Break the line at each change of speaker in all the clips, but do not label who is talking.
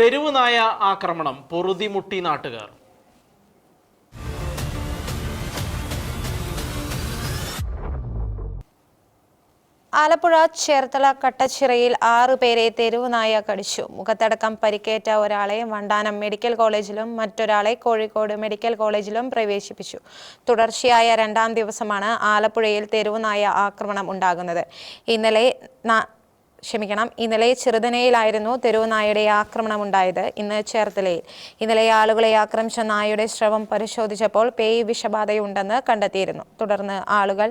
തെരുവ് നായ ആക്രമണം പൊറുതിമുട്ടി നാട്ടുകാർ.
ആലപ്പുഴ ചേർത്തല കട്ടച്ചിറയിൽ ആറുപേരെ തെരുവ് നായ കടിച്ചു. മുഖത്തടക്കം പരിക്കേറ്റ ഒരാളെ വണ്ടാനം മെഡിക്കൽ കോളേജിലും മറ്റൊരാളെ കോഴിക്കോട് മെഡിക്കൽ കോളേജിലും പ്രവേശിപ്പിച്ചു. തുടർച്ചയായ രണ്ടാം ദിവസമാണ് ആലപ്പുഴയിൽ തെരുവ് നായ ആക്രമണം ഉണ്ടാകുന്നത്. ഇന്നലെ ക്ഷമിക്കണം. ഇന്നലെ ചെറുതനയിലായിരുന്നു തെരുവ് നായയുടെ ആക്രമണം ഉണ്ടായത് ഇന്ന് ചേർത്തലയിൽ. ഇന്നലെ ആളുകളെ ആക്രമിച്ച നായയുടെ ശ്രവം പരിശോധിച്ചപ്പോൾ പേയ് വിഷബാധയുണ്ടെന്ന് കണ്ടെത്തിയിരുന്നു. തുടർന്ന് ആളുകൾ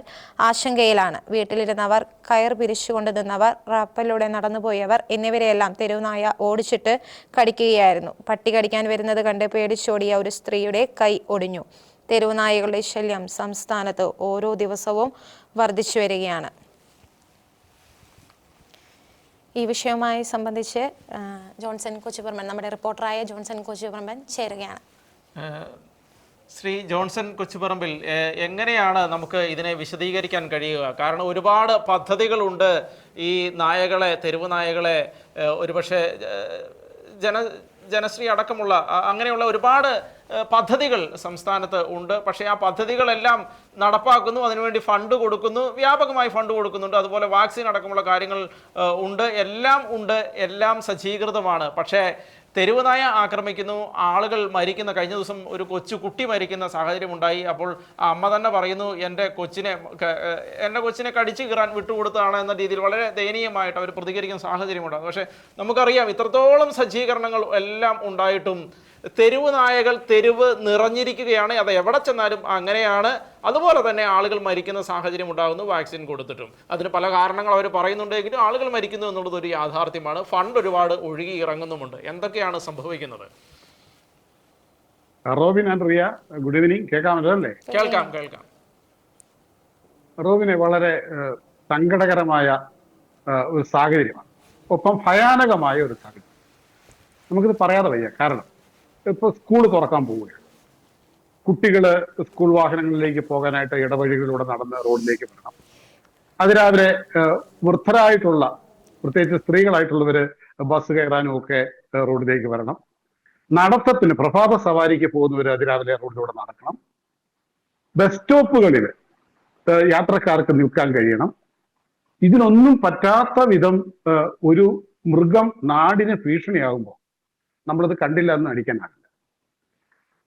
ആശങ്കയിലാണ്. വീട്ടിലിരുന്നവർ കയർ പിരിച്ചുകൊണ്ട് നിന്നവർ റാപ്പലിലൂടെ നടന്നുപോയവർ എന്നിവരെയെല്ലാം തെരുവ് നായ ഓടിച്ചിട്ട് കടിക്കുകയായിരുന്നു. പട്ടി കടിക്കാൻ വരുന്നത് കണ്ട് പേടിച്ചോടിയ ഒരു സ്ത്രീയുടെ കൈ ഒടിഞ്ഞു. തെരുവ് നായകളുടെ ശല്യം സംസ്ഥാനത്ത് ഓരോ ദിവസവും വർദ്ധിച്ചു വരികയാണ് ഈ വിഷയവുമായി സംബന്ധിച്ച് ജോൺസൺ കൊച്ചുപറമ്പൻ നമ്മുടെ റിപ്പോർട്ടറായ ജോൺസൺ കൊച്ചുപറമ്പൻ ചേരുകയാണ്.
ശ്രീ ജോൺസൺ കൊച്ചുപറമ്പിൽ എങ്ങനെയാണ് നമുക്ക് ഇതിനെ വിശദീകരിക്കാൻ കഴിയുക? കാരണം ഒരുപാട് പദ്ധതികളുണ്ട് ഈ നായകളെ തെരുവ് നായകളെ ഒരുപക്ഷെ ജന ജനശ്രീ അടക്കമുള്ള അങ്ങനെയുള്ള ഒരുപാട് പദ്ധതികൾ സംസ്ഥാനത്ത് ഉണ്ട്. പക്ഷേ ആ പദ്ധതികളെല്ലാം നടപ്പാക്കുന്നു. അതിനുവേണ്ടി ഫണ്ട് കൊടുക്കുന്നു. വ്യാപകമായി ഫണ്ട് കൊടുക്കുന്നുണ്ട്. അതുപോലെ വാക്സിൻ അടക്കമുള്ള കാര്യങ്ങൾ ഉണ്ട്. എല്ലാം ഉണ്ട്. എല്ലാം സജ്ജീകൃതമാണ്. പക്ഷേ തെരുവ് നായ ആക്രമിക്കുന്നു. ആളുകൾ മരിക്കുന്ന കഴിഞ്ഞ ദിവസം ഒരു കൊച്ചു കുട്ടി മരിക്കുന്ന സാഹചര്യം ഉണ്ടായി അപ്പോൾ ആ അമ്മ തന്നെ പറയുന്നു എന്റെ കൊച്ചിനെ എന്റെ കൊച്ചിനെ കടിച്ചു കീറാൻ വിട്ടുകൊടുത്തതാണ് എന്ന രീതിയിൽ വളരെ ദയനീയമായിട്ട് അവർ പ്രതികരിക്കുന്ന സാഹചര്യമുണ്ടാകും. പക്ഷേ നമുക്കറിയാം ഇത്രത്തോളം സജ്ജീകരണങ്ങൾ എല്ലാം ഉണ്ടായിട്ടും തെരുവ് നായകൾ തെരുവ് നിറഞ്ഞിരിക്കുകയാണ്. അത് എവിടെ ചെന്നാലും അങ്ങനെയാണ്. അതുപോലെ തന്നെ ആളുകൾ മരിക്കുന്ന സാഹചര്യം ഉണ്ടാകുന്നു വാക്സിൻ കൊടുത്തിട്ടും. അതിന് പല കാരണങ്ങൾ അവർ പറയുന്നുണ്ടെങ്കിലും ആളുകൾ മരിക്കുന്നു എന്നുള്ളത് ഒരു യാഥാർത്ഥ്യമാണ്. ഫണ്ട് ഒരുപാട് ഒഴുകി ഇറങ്ങുന്നുമുണ്ട്. എന്തൊക്കെയാണ് സംഭവിക്കുന്നത്?
Robin and Riya good evening. കേൾക്കാമല്ലോ അല്ലേ?
കേൾക്കാം കേൾക്കാം.
റോബിനെ വളരെ സങ്കടകരമായ ഒരു സാഹചര്യമാണ്. ഒപ്പം ഭയാനകമായ ഒരു സാഹചര്യം. നമുക്കിത് പറയാതെ വയ്യ. കാരണം ഇപ്പൊ സ്കൂൾ തുറക്കാൻ പോവുകയാണ്. കുട്ടികൾ സ്കൂൾ വാഹനങ്ങളിലേക്ക് പോകാനായിട്ട് ഇടവഴികളിലൂടെ നടന്ന് റോഡിലേക്ക് വരണം. അതിരാവിലെ വൃദ്ധരായിട്ടുള്ള പ്രത്യേകിച്ച് സ്ത്രീകളായിട്ടുള്ളവര് ബസ് കയറാനും ഒക്കെ റോഡിലേക്ക് വരണം. നടത്തത്തിന് പ്രഭാത സവാരിക്ക് പോകുന്നവർ അതിരാവിലെ റോഡിലൂടെ നടക്കണം. ബസ് സ്റ്റോപ്പുകളിൽ യാത്രക്കാർക്ക് നിൽക്കാൻ കഴിയണം. ഇതിനൊന്നും പറ്റാത്ത വിധം ഒരു മൃഗം നാടിന് ഭീഷണിയാകുമ്പോൾ നമ്മളത് കണ്ടില്ല എന്ന് നടിക്കാനാകില്ല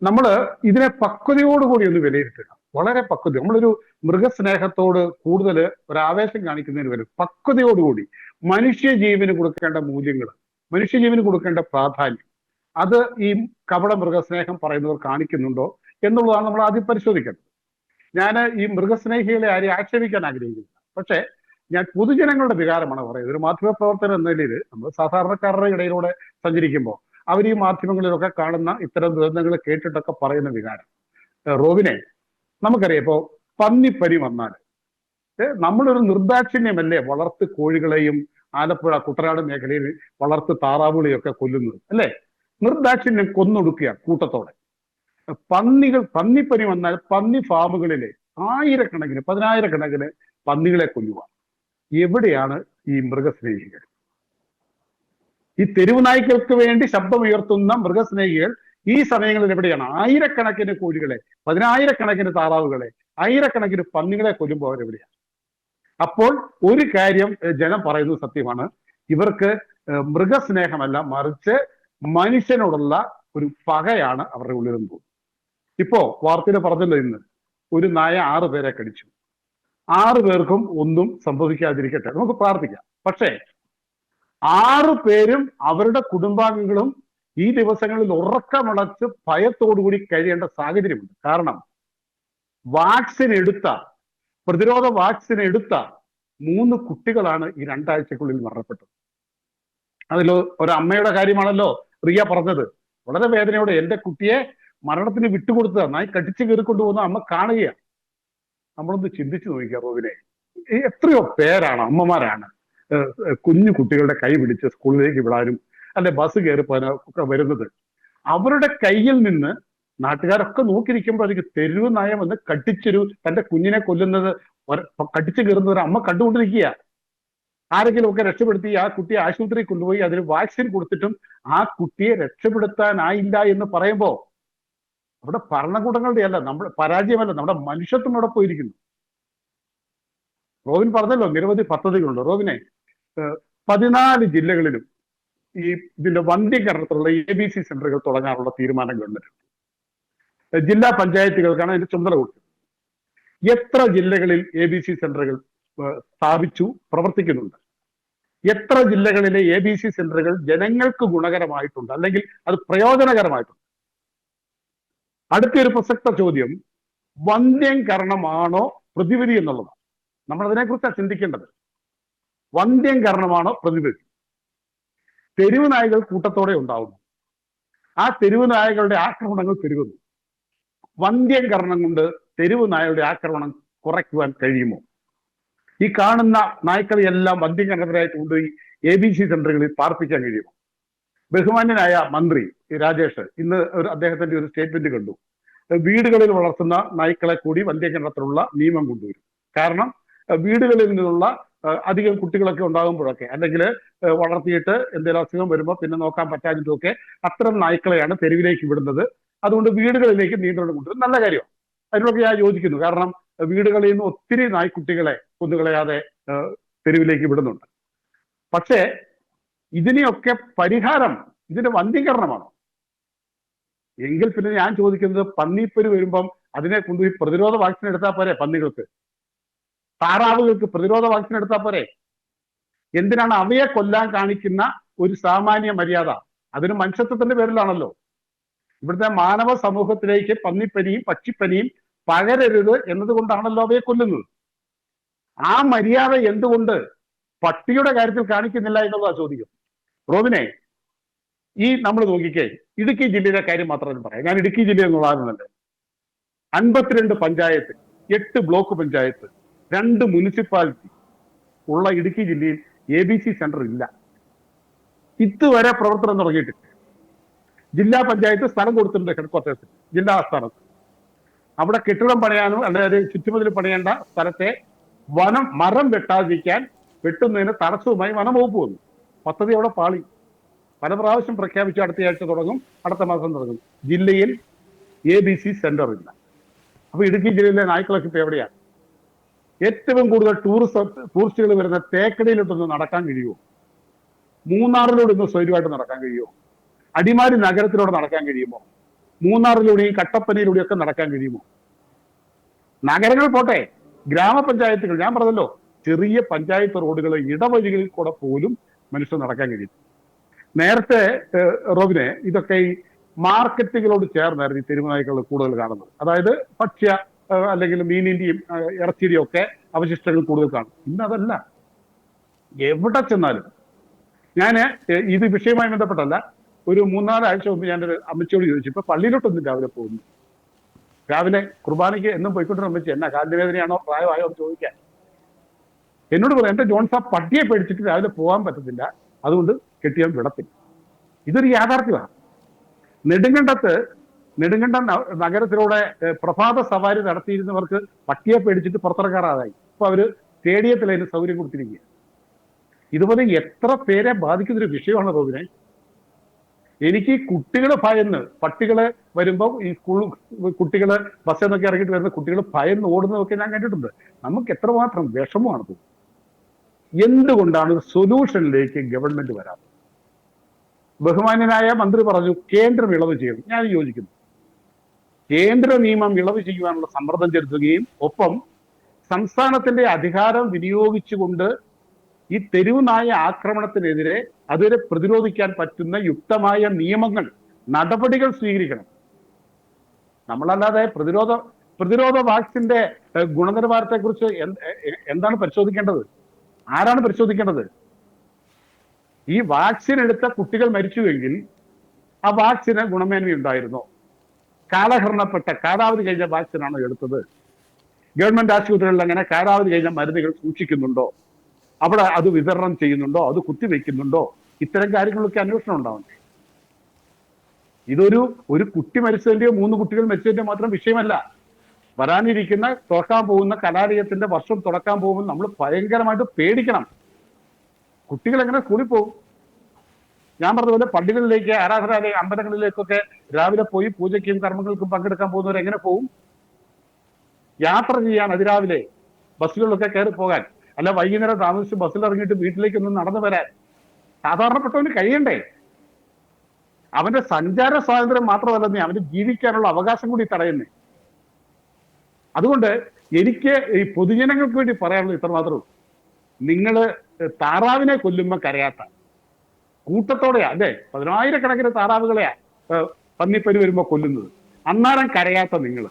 നമ്മൾ ഇതിനെ പക്വതയോടുകൂടി ഒന്ന് വിലയിരുത്തുക. വളരെ പക്വത. നമ്മളൊരു മൃഗസ്നേഹത്തോട് കൂടുതൽ ഒരു ആവേശം കാണിക്കുന്നതിന് വരും പക്വതയോടുകൂടി മനുഷ്യ ജീവന് കൊടുക്കേണ്ട മൂല്യങ്ങൾ മനുഷ്യ ജീവന് കൊടുക്കേണ്ട പ്രാധാന്യം അത് ഈ കപട മൃഗസ്നേഹം പറയുന്നവർ കാണിക്കുന്നുണ്ടോ എന്നുള്ളതാണ് നമ്മൾ ആദ്യം പരിശോധിക്കേണ്ടത്. ഞാൻ ഈ മൃഗസ്നേഹികളെ ആരെയും ആക്ഷേപിക്കാൻ ആഗ്രഹിക്കുന്നില്ല. പക്ഷേ ഞാൻ പൊതുജനങ്ങളുടെ വികാരമാണ് പറയുന്നത്. ഒരു മാധ്യമ പ്രവർത്തനം എന്ന നിലയിൽ നമ്മൾ സാധാരണക്കാരുടെ ഇടയിലൂടെ സഞ്ചരിക്കുമ്പോൾ അവർ ഈ മാധ്യമങ്ങളിലൊക്കെ കാണുന്ന ഇത്തരം ദുരന്തങ്ങൾ കേട്ടിട്ടൊക്കെ പറയുന്ന വികാരം. റോബിനെ നമുക്കറിയാം ഇപ്പോ പന്നിപ്പനി വന്നാൽ നമ്മളൊരു നിർദാക്ഷിണ്യമല്ലേ വളർത്ത് കോഴികളെയും ആലപ്പുഴ കുട്ടനാട് മേഖലയിൽ വളർത്ത് താറാവുകളെയൊക്കെ കൊല്ലുന്നത് അല്ലേ? നിർദാക്ഷിണ്യം കൊന്നൊടുക്കുക കൂട്ടത്തോടെ. പന്നികൾ പന്നിപ്പനി വന്നാൽ പന്നി ഫാമുകളിലെ ആയിരക്കണക്കിന് പതിനായിരക്കണക്കിന് പന്നികളെ കൊല്ലുക. എവിടെയാണ് ഈ മൃഗസ്നേഹികൾ? ഈ തെരുവ് നായ്ക്കൾക്ക് വേണ്ടി ശബ്ദമുയർത്തുന്ന മൃഗസ്നേഹികൾ ഈ സമയങ്ങളിൽ എവിടെയാണ്? ആയിരക്കണക്കിന് കോഴികളെ പതിനായിരക്കണക്കിന് താറാവുകളെ ആയിരക്കണക്കിന് പന്നികളെ കൊല്ലുമ്പോൾ അവരെവിടെയാണ് അപ്പോൾ ഒരു കാര്യം ജനം പറയുന്നത് സത്യമാണ്. ഇവർക്ക് മൃഗസ്നേഹമല്ല മറിച്ച് മനുഷ്യനോടുള്ള ഒരു പകയാണ് അവരുടെ ഉള്ളിൽ നിന്ന് ഇപ്പോ വാർത്തയിൽ പറഞ്ഞല്ലോ ഇന്ന് ഒരു നായ ആറ് പേരെ കടിച്ചു. ആറ് പേർക്കും ഒന്നും സംഭവിക്കാതിരിക്കട്ടെ. നമുക്ക് പ്രാർത്ഥിക്കാം. പക്ഷേ ആറ് പേരും അവരുടെ കുടുംബാംഗങ്ങളും ഈ ദിവസങ്ങളിൽ ഉറക്കമടച്ച് ഭയത്തോടുകൂടി കഴിയേണ്ട സാഹചര്യമുണ്ട്. കാരണം വാക്സിൻ എടുത്ത പ്രതിരോധ വാക്സിൻ എടുത്ത മൂന്ന് കുട്ടികളാണ് ഈ രണ്ടാഴ്ചക്കുള്ളിൽ മരണപ്പെട്ടത്. അതിൽ ഒരു അമ്മയുടെ കാര്യമാണല്ലോ റിയ പറഞ്ഞത്. വളരെ വേദനയോടെ എന്റെ കുട്ടിയെ മരണത്തിന് വിട്ടുകൊടുത്ത് നായി കടിച്ചു കയറി കൊണ്ടുപോകുന്ന അമ്മ കാണുകയാണ്. നമ്മളൊന്ന് ചിന്തിച്ചു നോക്കിയ റോവിനെ. എത്രയോ പേരാണ് അമ്മമാരാണ്. കുഞ്ഞു കുട്ടികളുടെ കൈ പിടിച്ച് സ്കൂളിലേക്ക് വിടാനും അല്ലെ ബസ് കയറി ഒക്കെ വരുന്നത്. അവരുടെ കയ്യിൽ നിന്ന് നാട്ടുകാരൊക്കെ നോക്കിയിരിക്കുമ്പോൾ അതിന് തെരുവ് നയം എന്ന് കട്ടിച്ചൊരു തന്റെ കുഞ്ഞിനെ കൊല്ലുന്നത് കട്ടിച്ചു കടിച്ചു കയറുന്ന ഒരു അമ്മ കണ്ടുകൊണ്ടിരിക്കുക ആരെങ്കിലും ഒക്കെ രക്ഷപ്പെടുത്തി ആ കുട്ടിയെ ആശുപത്രിയിൽ കൊണ്ടുപോയി അതിന് വാക്സിൻ കൊടുത്തിട്ടും ആ കുട്ടിയെ രക്ഷപ്പെടുത്താനായില്ല എന്ന് പറയുമ്പോൾ അവിടെ ഭരണകൂടങ്ങളുടെ അല്ല നമ്മൾ പരാജയമല്ല നമ്മുടെ മനുഷ്യത്വം അവിടെ പോയിരിക്കുന്നു. റോബിൻ പറഞ്ഞല്ലോ നിരവധി പദ്ധതികളുണ്ട്. റോബിനെ പതിനാല് ജില്ലകളിലും ഈ ഇതിന്റെ വന്ധ്യകരണത്തിലുള്ള എ ബി സി സെന്ററുകൾ തുടങ്ങാനുള്ള തീരുമാനം ഗവൺമെന്റ്. ജില്ലാ പഞ്ചായത്തുകൾക്കാണ് അതിന്റെ ചുമതല കൊടുത്തത്. എത്ര ജില്ലകളിൽ എ ബി സി സെന്ററുകൾ സ്ഥാപിച്ചു പ്രവർത്തിക്കുന്നുണ്ട്? എത്ര ജില്ലകളിലെ എ ബി സി സെന്ററുകൾ ജനങ്ങൾക്ക് ഗുണകരമായിട്ടുണ്ട് അല്ലെങ്കിൽ അത് പ്രയോജനകരമായിട്ടുണ്ട്? അടുത്തൊരു പ്രസക്ത ചോദ്യം വന്ധ്യം കാരണമാണോ പ്രതിവിധി എന്നുള്ളതാണ്. നമ്മൾ അതിനെക്കുറിച്ചാണ് ചിന്തിക്കേണ്ടത്. വന്ധ്യംകരണമാണോ പ്രതിവിധി തെരുവ് നായകൾ കൂട്ടത്തോടെ ഉണ്ടാവുന്നു. ആ തെരുവ് നായകളുടെ ആക്രമണങ്ങൾ പെരുകുന്നു. വന്ധ്യംകരണം കൊണ്ട് തെരുവ് നായകളുടെ ആക്രമണം കുറയ്ക്കുവാൻ കഴിയുമോ? ഈ കാണുന്ന നായ്ക്കളെയെല്ലാം വന്ധ്യംകരണത്തിനായിട്ട് കൊണ്ടുപോയി എ ബി സി സെന്ററുകളിൽ പാർപ്പിക്കാൻ കഴിയുമോ? ബഹുമാന്യനായ മന്ത്രി രാജേഷ് ഇന്ന് ഒരു അദ്ദേഹത്തിന്റെ ഒരു സ്റ്റേറ്റ്മെന്റ് കണ്ടു. വീടുകളിൽ വളർത്തുന്ന നായ്ക്കളെ കൂടി വന്ധ്യകരണത്തിലുള്ള നിയമം കൊണ്ടുവരും. കാരണം വീടുകളിൽ നിന്നുള്ള അധികം കുട്ടികളൊക്കെ ഉണ്ടാകുമ്പോഴൊക്കെ അല്ലെങ്കിൽ വളർത്തിയിട്ട് എന്തെങ്കിലും അസുഖം വരുമ്പോൾ പിന്നെ നോക്കാൻ പറ്റാഞ്ഞിട്ടുമൊക്കെ അത്തരം നായ്ക്കളെയാണ് തെരുവിലേക്ക് വിടുന്നത്. അതുകൊണ്ട് വീടുകളിലേക്ക് നിയന്ത്രണം കൊണ്ടുവരും നല്ല കാര്യമാണ് അതിനൊക്കെ ഞാൻ യോജിക്കുന്നു. കാരണം വീടുകളിൽ നിന്ന് ഒത്തിരി നായ്ക്കുട്ടികളെ കൊന്നുകളയാതെ തെരുവിലേക്ക് വിടുന്നുണ്ട്. പക്ഷേ ഇതിനെയൊക്കെ പരിഹാരം ഇതിന്റെ വന്ധ്യീകരണമാണോ എങ്കിൽ പിന്നെ ഞാൻ ചോദിക്കുന്നത് പന്നിപ്പര് വരുമ്പം അതിനെ കൊണ്ടുപോയി പ്രതിരോധ വാക്സിൻ എടുത്താൽ പോരെ പന്നികൾക്ക്? താറാവുകൾക്ക് പ്രതിരോധ വാക്സിൻ എടുത്താൽ പോരെ? എന്തിനാണ് അവയെ കൊല്ലാൻ കാണിക്കുന്ന ഒരു സാമാന്യ മര്യാദ? അതിന് മനുഷ്യത്വത്തിന്റെ പേരിലാണല്ലോ. ഇവിടുത്തെ മാനവ സമൂഹത്തിലേക്ക് പന്നിപ്പനിയും പക്ഷിപ്പനിയും പകരരുത് എന്നതുകൊണ്ടാണല്ലോ അവയെ കൊല്ലുന്നത്. ആ മര്യാദ എന്തുകൊണ്ട് പട്ടിയുടെ കാര്യത്തിൽ കാണിക്കുന്നില്ല എന്നുള്ളതാ ചോദിക്കും റോബിനെ ഈ നമ്മൾ നോക്കിക്കേ ഇടുക്കി ജില്ലയിലെ കാര്യം മാത്രം പറയാം. ഞാൻ ഇടുക്കി ജില്ല എന്നുള്ളതാണ് അൻപത്തിരണ്ട് പഞ്ചായത്ത് എട്ട് ബ്ലോക്ക് പഞ്ചായത്ത് രണ്ട് മുനിസിപ്പാലിറ്റി ഉള്ള ഇടുക്കി ജില്ലയിൽ എ ബി സി സെന്റർ ഇല്ല. ഇതുവരെ പ്രവർത്തനം തുടങ്ങിയിട്ടില്ല. ജില്ലാ പഞ്ചായത്ത് സ്ഥലം കൊടുത്തിട്ടുണ്ട് ഹെഡ് ക്വാർട്ടേഴ്സിൽ ജില്ലാ ആസ്ഥാനത്ത് അവിടെ കെട്ടിടം പണിയാനോ അല്ലാതെ ചുറ്റുമതിൽ പണിയേണ്ട സ്ഥലത്തെ വനം മരം വെട്ടാതിരിക്കാൻ വെട്ടുന്നതിന് തടസ്സവുമായി വനം വകുപ്പ് വന്നു. പദ്ധതി അവിടെ പാളി. പല പ്രാവശ്യം പ്രഖ്യാപിച്ചു അടുത്തയാഴ്ച തുടങ്ങും അടുത്ത മാസം തുടങ്ങും. ജില്ലയിൽ എ ബി സി സെന്റർ ഇല്ല. അപ്പൊ ഇടുക്കി ജില്ലയിലെ നായ്ക്കളൊക്കെ ഇപ്പൊ എവിടെയാണ്? ഏറ്റവും കൂടുതൽ ടൂറിസം ടൂറിസ്റ്റുകൾ വരുന്ന തേക്കടിയിലോട്ടൊന്ന് നടക്കാൻ കഴിയുമോ? മൂന്നാറിലൂടെ ഒന്ന് സ്വൈര്യമായിട്ട് നടക്കാൻ കഴിയുമോ? അടിമാലി നഗരത്തിലൂടെ നടക്കാൻ കഴിയുമോ? മൂന്നാറിലൂടെയും കട്ടപ്പനയിലൂടെയൊക്കെ നടക്കാൻ കഴിയുമോ? നഗരങ്ങൾ പോട്ടെ ഗ്രാമപഞ്ചായത്തുകൾ ഞാൻ പറഞ്ഞല്ലോ ചെറിയ പഞ്ചായത്ത് റോഡുകൾ ഇടവഴികളിൽ കൂടെ പോലും മനുഷ്യർ നടക്കാൻ കഴിയും. നേരത്തെ റോബിനെ ഇതൊക്കെ ഈ മാർക്കറ്റുകളോട് ചേർന്നായിരുന്നു ഈ തെരുവുനായ്ക്കൾ കൂടുതൽ കാണുന്നത്. അതായത് ഭക്ഷ്യ അല്ലെങ്കിൽ മീനിന്റെയും ഇറച്ചിയുടെയും ഒക്കെ അവശിഷ്ടങ്ങൾ കൂടുതൽ കാണും. ഇന്ന് അതല്ല. എവിടെ ചെന്നാലും. ഞാൻ ഇത് വിഷയവുമായി ബന്ധപ്പെട്ടല്ല. ഒരു മൂന്നാൽ ആഴ്ച മുമ്പ് ഞാനൊരു അമ്മച്ചിയോട് ചോദിച്ചു ഇപ്പൊ പള്ളിയിലോട്ടൊന്നും രാവിലെ പോകുന്നു. രാവിലെ കുർബാനയ്ക്ക് എന്നും പോയിക്കൊണ്ടിരുന്ന അമ്മച്ചി എന്നാ കാലിന്റെ വേദനയാണോ പ്രായമായോ? ചോദിക്കാൻ. എന്നോട് പറയാം എന്റെ ജോൺസ് ആ പട്ടിയെ പേടിച്ചിട്ട് രാവിലെ പോകാൻ പറ്റത്തില്ല. അതുകൊണ്ട് കെട്ടിയാൻ വിടത്തില്ല. ഇതൊരു യാഥാർത്ഥ്യമാണ്. നെടുങ്കണ്ടത്ത് നെടുങ്കണ്ടം നഗരത്തിലൂടെ പ്രഭാത സവാരി നടത്തിയിരുന്നവർക്ക് പട്ടിയെ പേടിച്ചിട്ട് പുറത്തിറക്കാറാതായി ഇപ്പൊ അവർ സ്റ്റേഡിയത്തിൽ അതിന് സൗകര്യം കൊടുത്തിരിക്കുക. ഇതുപോലെ എത്ര പേരെ ബാധിക്കുന്ന ഒരു വിഷയമാണ് റോബിനെ. എനിക്ക് കുട്ടികൾ ഭയന്ന് പട്ടികളെ വരുമ്പോൾ ഈ സ്കൂൾ കുട്ടികൾ ബസ്സിൽ നിന്നൊക്കെ ഇറങ്ങിയിട്ട് വരുന്ന കുട്ടികൾ ഭയന്ന് ഓടുന്നതൊക്കെ ഞാൻ കണ്ടിട്ടുണ്ട്. നമുക്ക് എത്രമാത്രം വിഷമമാണ് തോന്നുന്നത്. എന്തുകൊണ്ടാണ് ഒരു സൊല്യൂഷനിലേക്ക് ഗവൺമെന്റ് വരാത്തത്? ബഹുമാന്യനായ മന്ത്രി പറഞ്ഞു കേന്ദ്രം ഇളവ് ചെയ്യണം. ഞാൻ യോജിക്കുന്നു. കേന്ദ്ര നിയമം ഇളവ് ചെയ്യുവാനുള്ള സമ്മർദ്ദം ചെലുത്തുകയും ഒപ്പം സംസ്ഥാനത്തിന്റെ അധികാരം വിനിയോഗിച്ചുകൊണ്ട് ഈ തെരുവ് നായ ആക്രമണത്തിനെതിരെ അതിനെ പ്രതിരോധിക്കാൻ പറ്റുന്ന യുക്തമായ നിയമങ്ങൾ നടപടികൾ സ്വീകരിക്കണം. നമ്മളല്ലാതെ പ്രതിരോധ പ്രതിരോധ വാക്സിന്റെ ഗുണനിലവാരത്തെ എ- എന്താണ് പരിശോധിക്കേണ്ടത്? ആരാണ് പരിശോധിക്കേണ്ടത്? ഈ വാക്സിൻ എടുത്ത കുട്ടികൾ മരിച്ചുവെങ്കിൽ ആ വാക്സിന് ഗുണമേന്മ ഉണ്ടായിരുന്നോ കാലഹരണപ്പെട്ട കാലാവധി കഴിഞ്ഞ വാക്സിനാണോ എടുത്തത്? ഗവൺമെന്റ് ആശുപത്രികളിൽ അങ്ങനെ കാലാവധി കഴിഞ്ഞ മരുന്നുകൾ സൂക്ഷിക്കുന്നുണ്ടോ? അവിടെ അത് വിതരണം ചെയ്യുന്നുണ്ടോ? അത് കുത്തിവെക്കുന്നുണ്ടോ? ഇത്തരം കാര്യങ്ങളൊക്കെ അന്വേഷണം ഉണ്ടാവണ്ടേ ഇതൊരു ഒരു കുട്ടി മരിച്ചതിന്റെയോ മൂന്ന് കുട്ടികൾ മരിച്ചതിന്റെയോ മാത്രം വിഷയമല്ല. വരാനിരിക്കുന്ന തുറക്കാൻ പോകുന്ന കലാലയത്തിന്റെ വർഷം തുറക്കാൻ പോകുമ്പോൾ നമ്മൾ ഭയങ്കരമായിട്ട് പേടിക്കണം. കുട്ടികൾ എങ്ങനെ സ്കൂളിൽ പോകും? ഞാൻ പറഞ്ഞതുപോലെ പള്ളികളിലേക്ക് ആരാധനാലയ അമ്പലങ്ങളിലേക്കൊക്കെ രാവിലെ പോയി പൂജയ്ക്കും കർമ്മങ്ങൾക്കും പങ്കെടുക്കാൻ പോകുന്നവർ എങ്ങനെ പോകും യാത്ര ചെയ്യാൻ അതിരാവിലെ ബസ്സുകളിലൊക്കെ കയറി പോകാൻ അല്ല വൈകുന്നേരം താമസിച്ച് ബസ്സിൽ ഇറങ്ങിയിട്ട് വീട്ടിലേക്കൊന്നും നടന്നു വരാൻ സാധാരണപ്പെട്ടവന് കഴിയണ്ടേ? അവന്റെ സഞ്ചാര സ്വാതന്ത്ര്യം മാത്രമല്ലെന്നേ അവന് ജീവിക്കാനുള്ള അവകാശം കൂടി തടയുന്നേ. അതുകൊണ്ട് എനിക്ക് ഈ പൊതുജനങ്ങൾക്ക് വേണ്ടി പറയാനുള്ളത് ഇത്ര നിങ്ങൾ താറാവിനെ കൊല്ലുമ്പോ കരയാത്ത കൂട്ടത്തോടെയാ അല്ലെ? പതിനായിരക്കണക്കിന് താറാവുകളെയാ പന്നിപ്പനി വരുമ്പോ കൊല്ലുന്നത്. അന്നാരം കരയാത്ത നിങ്ങൾ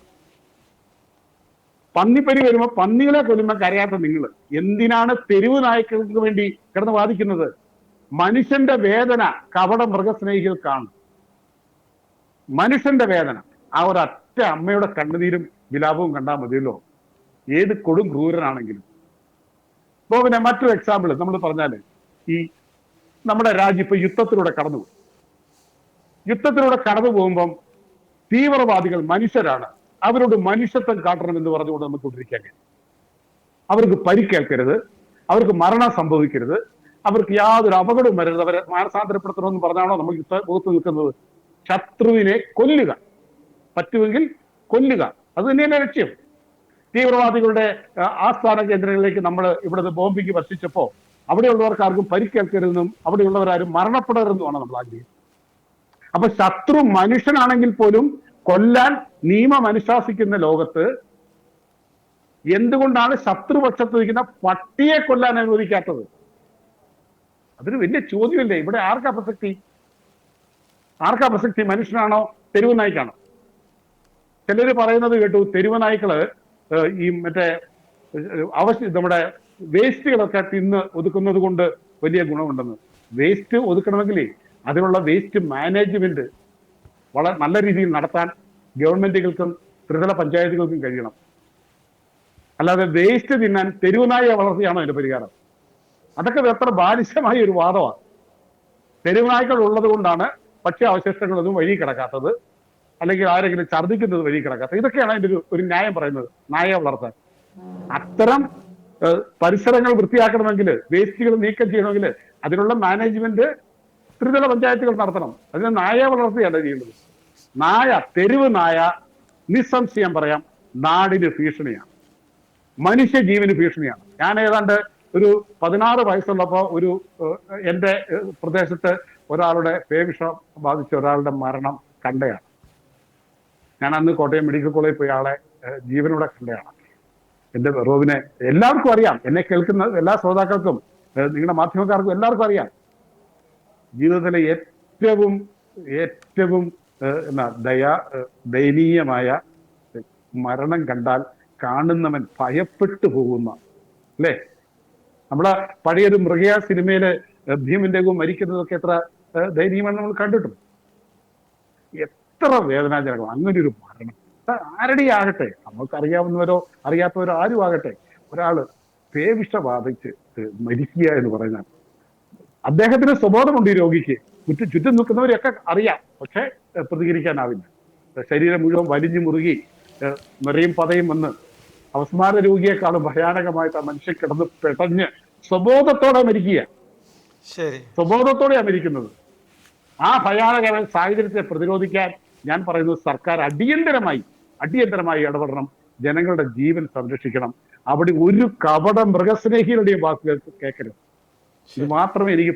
പന്നിപ്പനി വരുമ്പോ പന്നികളെ കൊല്ലുമ്പോ കരയാത്ത നിങ്ങൾ എന്തിനാണ് തെരുവ് നായ്ക്കൾക്ക് വേണ്ടി കിടന്ന് വാദിക്കുന്നത്? മനുഷ്യന്റെ വേദന കവട മൃഗസ്നേഹികൾ കാണും. മനുഷ്യന്റെ വേദന. ആ ഒരൊറ്റ അമ്മയുടെ കണ്ണുനീരും വിലാപവും കണ്ടാൽ മതിയല്ലോ. ഏത് കൊടും ക്രൂരനാണെങ്കിലും. ഇപ്പോ പിന്നെ മറ്റൊരു എക്സാമ്പിൾ നമ്മൾ പറഞ്ഞാൽ ഈ നമ്മുടെ രാജ്യം ഇപ്പൊ യുദ്ധത്തിലൂടെ കടന്നുപോയി. യുദ്ധത്തിലൂടെ കടന്നു പോകുമ്പം തീവ്രവാദികൾ മനുഷ്യരാണ്. അവരോട് മനുഷ്യത്വം കാട്ടണം എന്ന് പറഞ്ഞുകൊണ്ട് നമുക്ക് കൊണ്ടിരിക്കാൻ കഴിയും അവർക്ക് പരിക്കേൽക്കരുത്. അവർക്ക് മരണം സംഭവിക്കരുത്. അവർക്ക് യാതൊരു അപകടവും വരരുത്. അവരെ മാനസാന്തരപ്പെടുത്തണമെന്ന് പറഞ്ഞാണോ നമ്മൾ യുദ്ധ നിൽക്കുന്നത്? ശത്രുവിനെ കൊല്ലുക. പറ്റുമെങ്കിൽ കൊല്ലുക. അത് തന്നെയല്ലേ ലക്ഷ്യം. തീവ്രവാദികളുടെ ആസ്ഥാന കേന്ദ്രങ്ങളിലേക്ക് നമ്മൾ ഇവിടുന്ന് ബോംബിങ് വർഷിച്ചപ്പോ അവിടെയുള്ളവർക്ക് ആർക്കും പരിക്കേൽക്കരുതെന്നും അവിടെയുള്ളവരാരും മരണപ്പെടരുതെന്നുമാണ് നമ്മൾ ആഗ്രഹിക്കുന്നത്. അപ്പൊ ശത്രു മനുഷ്യനാണെങ്കിൽ പോലും കൊല്ലാൻ നിയമം അനുശാസിക്കുന്ന ലോകത്ത് എന്തുകൊണ്ടാണ് ശത്രുപക്ഷത്ത് നിൽക്കുന്ന പട്ടിയെ കൊല്ലാൻ അനുവദിക്കാത്തത്? അതൊരു വലിയ ചോദ്യമില്ലേ? ഇവിടെ ആർക്കാ പ്രസക്തി? ആർക്കാ പ്രസക്തി? മനുഷ്യനാണോ? തെരുവ് നായ്ക്കാണോ? ചിലര് പറയുന്നത് കേട്ടു തെരുവ് നായ്ക്കൾ ഈ മറ്റേ അവശ്യ നമ്മുടെ വേസ്റ്റുകളൊക്കെ തിന്ന് ഒതുക്കുന്നത് കൊണ്ട് വലിയ ഗുണമുണ്ടെന്ന്. വേസ്റ്റ് ഒതുക്കണമെങ്കിൽ അതിനുള്ള വേസ്റ്റ് മാനേജ്മെന്റ് വളരെ നല്ല രീതിയിൽ നടത്താൻ ഗവൺമെന്റുകൾക്കും ത്രിതല പഞ്ചായത്തുകൾക്കും കഴിയണം. അല്ലാതെ വേസ്റ്റ് തിന്നാൻ തെരുവുനായ വളർത്തിയാണോ അതിന്റെ പരിഹാരം? അതൊക്കെ എത്ര ബാലിശമായ ഒരു വാദമാണ് തെരുവുനായ്ക്കൾ ഉള്ളത് കൊണ്ടാണ് ഭക്ഷ്യ അവശിഷ്ടങ്ങളൊന്നും വഴി കിടക്കാത്തത് അല്ലെങ്കിൽ ആരെങ്കിലും ഛർദ്ദിക്കുന്നത് വഴി കിടക്കാത്തത്. ഇതൊക്കെയാണ് അതിന്റെ ഒരു ന്യായം പറയുന്നത് നായയെ വളർത്താൻ. അത്തരം പരിസരങ്ങൾ വൃത്തിയാക്കണമെങ്കിൽ വേസ്റ്റുകൾ നീക്കം ചെയ്യണമെങ്കിൽ അതിനുള്ള മാനേജ്മെന്റ് ത്രിതല പഞ്ചായത്തുകൾ നടത്തണം. അതിന് നായ വളർത്തുകയല്ല ചെയ്യുന്നത്. നായ തെരുവ് നായ നിസ്സംശയം പറയാം നാടിന് ഭീഷണിയാണ്. മനുഷ്യ ജീവന് ഭീഷണിയാണ്. ഞാൻ ഏതാണ്ട് ഒരു പതിനാറ് വയസ്സുള്ളപ്പോ ഒരു എന്റെ പ്രദേശത്ത് ഒരാളുടെ പേവിഷം ബാധിച്ച ഒരാളുടെ മരണം കണ്ടയാണ്. ഞാൻ അന്ന് കോട്ടയം മെഡിക്കൽ കോളേജിൽ പോയി ആളെ ജീവനോടെ കണ്ടയാണ്. എന്റെ റോബിനെ എല്ലാവർക്കും അറിയാം. എന്നെ കേൾക്കുന്ന എല്ലാ ശ്രോതാക്കൾക്കും നിങ്ങളുടെ മാധ്യമക്കാർക്കും എല്ലാവർക്കും അറിയാം. ജീവിതത്തിലെ ഏറ്റവും ഏറ്റവും എന്നാ ദയാ ദയനീയമായ മരണം കണ്ടാൽ കാണുന്നവൻ ഭയപ്പെട്ടു പോകുന്ന അല്ലേ? നമ്മളെ പഴയൊരു മൃഗയ സിനിമയിലെ ഭീമന്റെ മരിക്കുന്നതൊക്കെ എത്ര ദയനീയമാണ് നമ്മൾ കണ്ടിട്ടുണ്ട്. എത്ര വേദനാജനകം അങ്ങനെ ഒരു മരണം. ആരുടെ ആകട്ടെ? നമുക്കറിയാവുന്നവരോ അറിയാത്തവരോ ആരും ആകട്ടെ. ഒരാൾ പേവിഷ ബാധിച്ച് മരിക്കുക എന്ന് പറയുന്നത് അദ്ദേഹത്തിന് സ്വബോധമുണ്ട് ഈ രോഗിക്ക്. ചുറ്റും ചുറ്റും നിൽക്കുന്നവരെയൊക്കെ അറിയാം. പക്ഷെ പ്രതികരിക്കാനാവില്ല. ശരീരം മുഴുവൻ വലിഞ്ഞു മുറുകി നിറയും പതയും വന്ന് അവസ്മാര രോഗിയെക്കാളും ഭയാനകമായിട്ട് ആ മനുഷ്യൻ കിടന്ന് പെടഞ്ഞ് സ്വബോധത്തോടെ മരിക്കുക.
ശരി.
സ്വബോധത്തോടെയാണ് മരിക്കുന്നത്. ആ ഭയാനക സാഹചര്യത്തെ പ്രതിരോധിക്കാൻ ഞാൻ പറയുന്നത് സർക്കാർ അടിയന്തരമായി അടിയന്തരമായി ഇടപെടണം. ജനങ്ങളുടെ ജീവൻ സംരക്ഷിക്കണം. അവിടെ ഒരു കപട മൃഗസ്നേഹികളുടെയും വാക്കുകൾ കേൾക്കരുത്. ഇത് മാത്രമേ എനിക്ക്